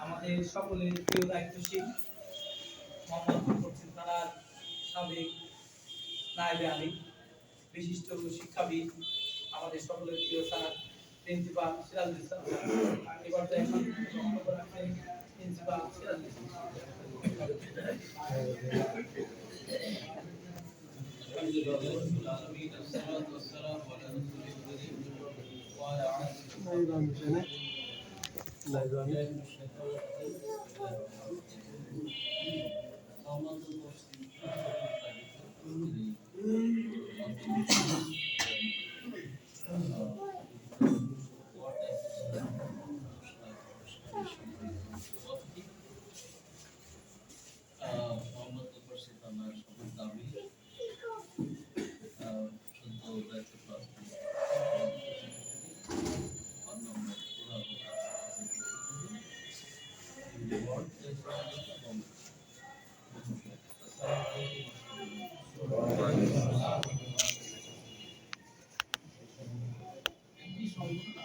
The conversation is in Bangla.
আমাদের সকলের প্রিয় দায়িত্বশীল সাবেক আলী বিশিষ্ট শিক্ষাবিদ আমাদের সকলের প্রিয় স্যার প্রিন্সিপাল সিরাজুল ইসলাম স্যার। এই পর্যায়ে সংক্ষিপ্ত বক্তব্য রাখছেন প্রিন্সিপাল সিরাজুল ইসলাম স্যার। الحمد لله رب العالمين الصلاة والسلام على رسول الكريم وعلى آله মোহাম্মদ সবুজ দাবি শুদ্ধ